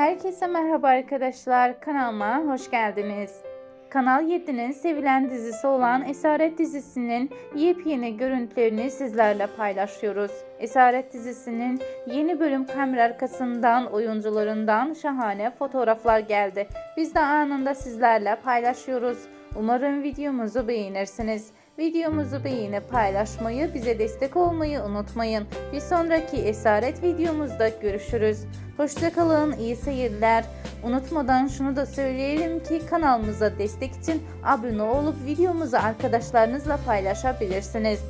Herkese merhaba arkadaşlar. Kanalıma hoş geldiniz. Kanal 7'nin sevilen dizisi olan Esaret dizisinin yepyeni görüntülerini sizlerle paylaşıyoruz. Esaret dizisinin yeni bölüm kamera arkasından oyuncularından şahane fotoğraflar geldi. Biz de anında sizlerle paylaşıyoruz. Umarım videomuzu beğenirsiniz. Videomuzu beğenip paylaşmayı, bize destek olmayı unutmayın. Bir sonraki Esaret videomuzda görüşürüz. Hoşçakalın, iyi seyirler. Unutmadan şunu da söyleyelim ki kanalımıza destek için abone olup videomuzu arkadaşlarınızla paylaşabilirsiniz.